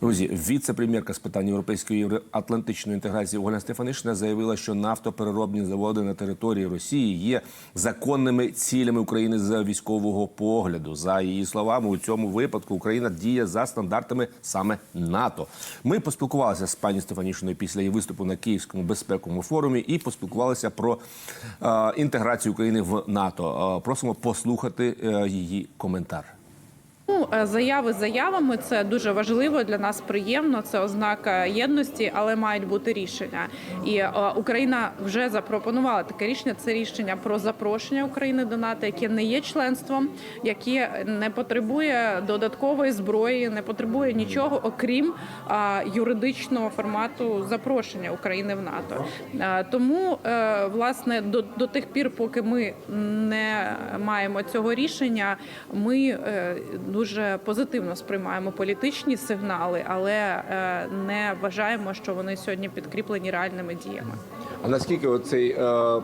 Друзі, віце-прем'єрка з питань європейської євроатлантичної інтеграції Оля Стефанишина заявила, що нафтопереробні заводи на території Росії є законними цілями України з військового погляду. За її словами, у цьому випадку Україна діє за стандартами саме НАТО. Ми поспілкувалися з пані Стефанішиною після її виступу на Київському безпековому форумі і поспілкувалися про е, інтеграцію України в НАТО. Е, просимо послухати е, її коментар. Ну, е, заяви заявами це дуже важливо для нас. Приємно, це ознака єдності, але мають бути рішення. І е, Україна вже запропонувала таке рішення. Це рішення про запрошення України до НАТО, яке не є членством, яке не потребує додаткової зброї, не потребує нічого, окрім юридичного формату запрошення України в НАТО. Е, Тому власне до, до тих пір, поки ми не маємо цього рішення, ми е, дуже позитивно сприймаємо політичні сигнали, але е, не вважаємо, що вони сьогодні підкріплені реальними діями. А наскільки оцей е,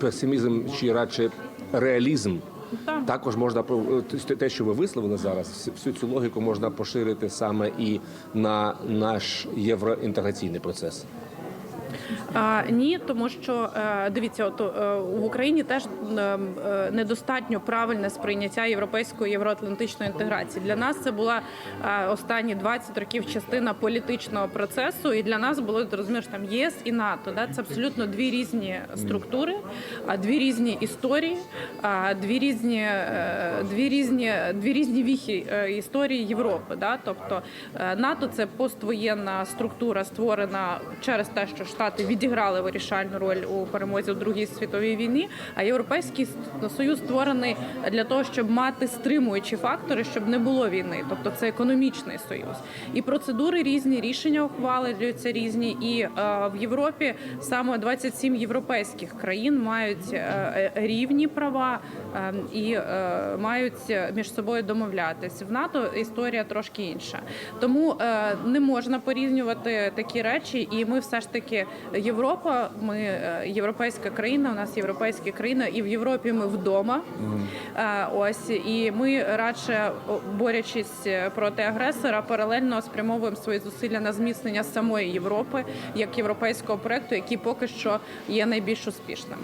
песимізм чи радше реалізм Так. також можна те- що ви висловили зараз, всю цю логіку можна поширити саме і на наш євроінтеграційний процес. А, ні, тому що е, дивіться, от е, в Україні теж е, е, недостатньо правильне сприйняття європейської євроатлантичної інтеграції. Для нас це була останні 20 років частина політичного процесу, і для нас було розумієш, там ЄС і НАТО. Да? Це абсолютно дві різні структури, дві різні історії, дві різні, е, дві різні, дві різні віхи е, історії Європи. Да? Тобто е, НАТО це поствоєнна структура, створена через те, що Штати відіграли вирішальну роль у перемозі у Другій світовій війні. А європейський союз створений для того, щоб мати стримуючі фактори, щоб не було війни. Тобто це економічний союз. І процедури різні, рішення ухвалюються різні. І в Європі саме 27 європейських країн мають е, е, рівні права е, і е, мають між собою домовлятись. В НАТО історія трошки інша. Тому не можна порівнювати такі речі, і ми все ж таки Європа. Ми європейська країна. У нас європейська країна, і в Європі ми вдома. Ось і ми радше о, борючись проти агресора, паралельно спрямовуємо свої зусилля на зміцнення самої Європи як європейського проекту, який поки що є найбільш успішним.